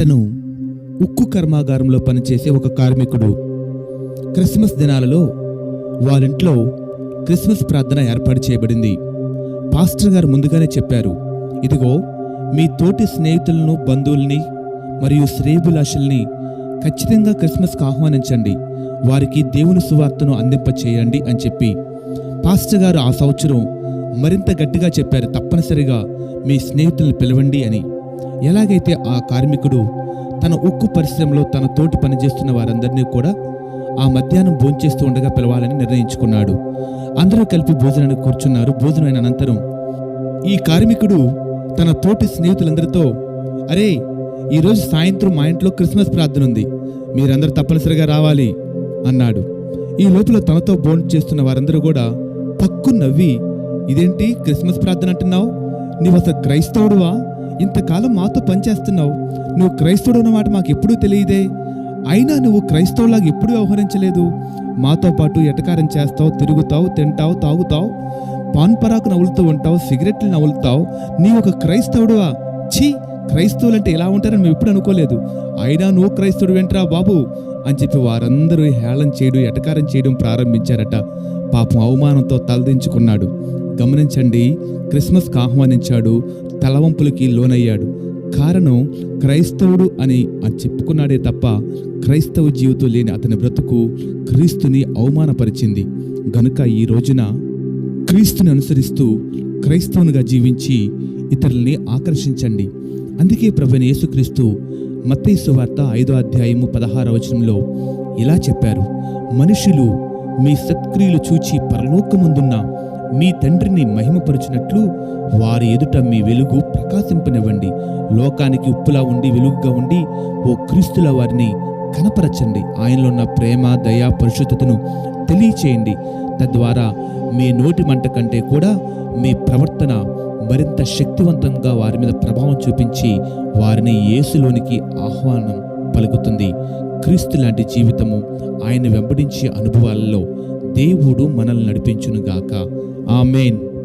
అతను ఉక్కు కర్మాగారంలో పనిచేసే ఒక కార్మికుడు. క్రిస్మస్ దినాలలో వారింట్లో క్రిస్మస్ ప్రార్థన ఏర్పాటు చేయబడింది. పాస్టర్ గారు ముందుగానే చెప్పారు ఇదిగో మీ తోటి స్నేహితులను బంధువుల్ని మరియు శ్రేయభిలాషుల్ని ఖచ్చితంగా క్రిస్మస్కి ఆహ్వానించండి. వారికి దేవుని సువార్తను అందింప చేయండి అని చెప్పి. పాస్టర్ గారు ఆ సంవత్సరం మరింత గట్టిగా చెప్పారు తప్పనిసరిగా మీ స్నేహితులను పిలవండి అని. ఎలాగైతే ఆ కార్మికుడు తన ఉక్కు పరిశ్రమలో తన తోటి పనిచేస్తున్న వారందరినీ కూడా ఆ మధ్యాహ్నం భోంచేస్తూ ఉండగా పిలవాలని నిర్ణయించుకున్నాడు. అందరూ కలిపి భోజనానికి కూర్చున్నారు. భోజనమైన అనంతరం ఈ కార్మికుడు తన తోటి స్నేహితులందరితో అరే ఈరోజు సాయంత్రం మా ఇంట్లో క్రిస్మస్ ప్రార్థన ఉంది. మీరందరూ తప్పనిసరిగా రావాలి అన్నాడు. ఈ లోపల తనతో బోన్ చేస్తున్న వారందరూ కూడా పక్కు నవ్వి ఇదేంటి క్రిస్మస్ ప్రార్థన అంటున్నావు? నీవు అసలు క్రైస్తవుడువా? ఇంతకాలం మాతో పనిచేస్తున్నావు. నువ్వు క్రైస్తవుడు అన్నమాట మాకు ఎప్పుడూ తెలియదే. అయినా నువ్వు క్రైస్తవులాగా ఎప్పుడూ వ్యవహరించలేదు. మాతో పాటు ఎటకారం చేస్తావు తిరుగుతావు తింటావు తాగుతావు పాన్ పరాకు నవ్వులుతూ ఉంటావు సిగరెట్లు నవ్వులుతావు. నీ ఒక క్రైస్తవుడువా? ఛీ! క్రైస్తవులు అంటే ఎలా ఉంటారని మేము ఎప్పుడు అనుకోలేదు. అయినా నువ్వు క్రైస్తవుడు వెంట్రా బాబు అని చెప్పి వారందరూ హేళన చేయడం ఎటకారం చేయడం ప్రారంభించారట. పాపం అవమానంతో తలదించుకున్నాడు. గమనించండి క్రిస్మస్కి ఆహ్వానించాడు తలవంపులకి లోనయ్యాడు. కారణం క్రైస్తవుడు అని చెప్పుకున్నాడే తప్ప క్రైస్తవ జీవితం లేని అతని బ్రతుకు క్రీస్తుని అవమానపరిచింది. గనుక ఈ రోజున క్రీస్తుని అనుసరిస్తూ క్రైస్తవునిగా జీవించి ఇతరుల్ని ఆకర్షించండి. అందుకే ప్రభుని యేసుక్రీస్తు మత్తేసు వార్త ఐదో అధ్యాయము పదహార వచనంలో ఇలా చెప్పారు. మనుషులు మీ సత్క్రియలు చూచి పరలోకమందున్న మీ తండ్రిని మహిమపరచినట్లు వారి ఎదుట మీ వెలుగు ప్రకాశింపనివ్వండి. లోకానికి ఉప్పులా ఉండి వెలుగుగా ఉండి ఓ క్రీస్తుల వారిని కనపరచండి. ఆయనలో ఉన్న ప్రేమ దయా పరిశుద్ధతను తెలియచేయండి. తద్వారా మీ నోటి మంట కంటే కూడా మీ ప్రవర్తన మరింత శక్తివంతంగా వారి మీద ప్రభావం చూపించి వారిని యేసులోనికి ఆహ్వానం పలుకుతుంది. క్రీస్తు లాంటి జీవితము ఆయన వెంబడించే అనుభవాలలో దేవుడు మనల్ని నడిపించునుగాక. ఆమెన్.